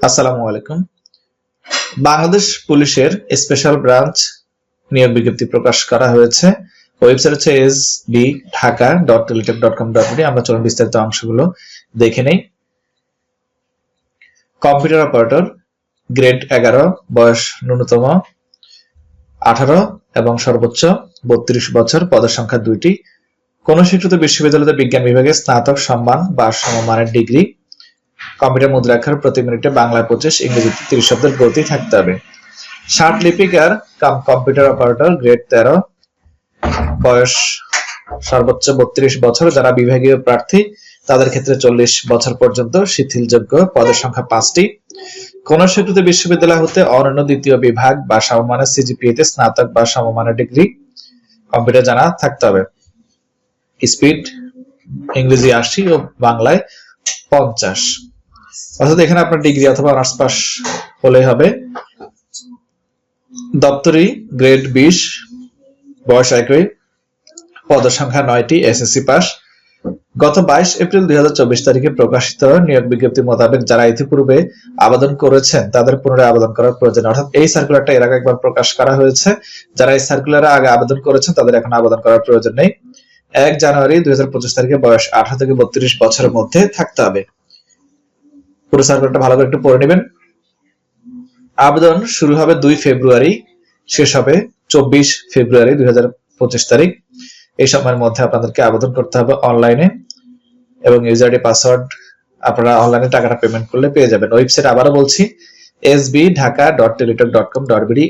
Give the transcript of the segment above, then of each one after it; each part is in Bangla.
আসসালামু আলাইকুম। বাংলাদেশ পুলিশের স্পেশাল ব্রাঞ্চ নিয়োগ বিজ্ঞপ্তি প্রকাশ করা হয়েছে। ওয়েবসাইট হচ্ছে S B Dhaka dot teletalk dot com dot আমরা চলুন বিস্তারিত অংশগুলো দেখে নেই। কম্পিউটার অপারেটর, গ্রেড এগারো, বয়স ন্যূনতম আঠারো এবং সর্বোচ্চ বত্রিশ বছর, পদের সংখ্যা দুইটি। কোন স্বীকৃত বিশ্ববিদ্যালয়তে বিজ্ঞান বিভাগে স্নাতক সম্মান বা সমমানের ডিগ্রি। কম্পিউটার মুদ্রাক্ষর প্রতি মিনিটে বাংলায় পঁচিশ, ইংরেজিতে তিরিশ শব্দের গতি থাকতে হবে। ষাট লিপিকার কাম কম্পিউটার অপারেটর গ্রেড তেরো। বয়স সর্বোচ্চ বত্রিশ বছর। যারা বিভাগীয় প্রার্থী, তাদের ক্ষেত্রে চল্লিশ বছর পর্যন্ত শিথিলযোগ্য পদের সংখ্যা পাঁচটি। কোন স্বীকৃত বিশ্ববিদ্যালয় হতে অনন্য দ্বিতীয় বিভাগ বা সমমানের সিজিপিএ তে স্নাতক বা সমমানের ডিগ্রি। কম্পিউটার জানা থাকতে হবে। স্পিড ইংরেজি আশি ও বাংলায় পঞ্চাশ। অর্থাৎ এখানে আপনার ডিগ্রি অথবা অনার্স পাস হলেই হবে। দপ্তরি গ্রেড বিশ, বয়স একই পদ সংখ্যা নয়টি এসএসসি পাস গত বাইশ এপ্রিল দুই হাজার চব্বিশ তারিখে প্রকাশিত নিয়োগ বিজ্ঞপ্তি মোতাবেক যারা ইতিপূর্বে আবেদন করেছেন, তাদের পুনরায় আবেদন করার প্রয়োজন। অর্থাৎ এই সার্কুলারটা এর আগে একবার প্রকাশ করা হয়েছে। যারা এই সার্কুলারে আগে আবেদন করেছেন, তাদের এখন আবেদন করার প্রয়োজন নেই। এক জানুয়ারি দুই হাজার পঁচিশ তারিখে বয়স আঠারো থেকে বত্রিশ বছরের মধ্যে থাকতে হবে। পুরো সার্কুলারটা ভালো করে একটু পড়ে নেবেন। আবেদন শুরু হবে দুই ফেব্রুয়ারি, শেষ হবে চব্বিশ ফেব্রুয়ারি দুই হাজার পঁচিশ তারিখ। এই সময়ের মধ্যে আপনাদেরকে আবেদন করতে হবে অনলাইনে এবং ইউজার পাসওয়ার্ড আপনারা অনলাইনে টাকাটা পেমেন্ট করলে পেয়ে যাবেন। ওয়েবসাইট আবারও বলছি ঢাকা ডট ডট কম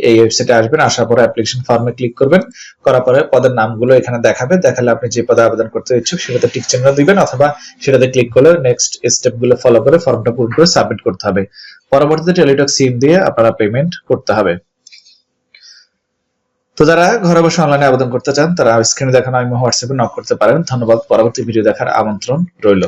এই আসবেন, আসার অ্যাপ্লিকেশন ফর্মে ক্লিক করবেন। করার পরে পদের এখানে দেখাবে, দেখালে আপনি যে পদে আবেদন করতে ইচ্ছুক দিবেন অথবা সেটাতে ক্লিক নেক্সট ফলো করে ফর্মটা সাবমিট করতে হবে। পরবর্তীতে টেলিটক সিম দিয়ে আপনারা পেমেন্ট করতে হবে। তো যারা ঘরে বসে অনলাইনে আবেদন করতে চান, তারা স্ক্রিনে দেখানো আমি হোয়াটসঅ্যাপে নক করতে পারেন। ধন্যবাদ, পরবর্তী ভিডিও দেখার আমন্ত্রণ রইল।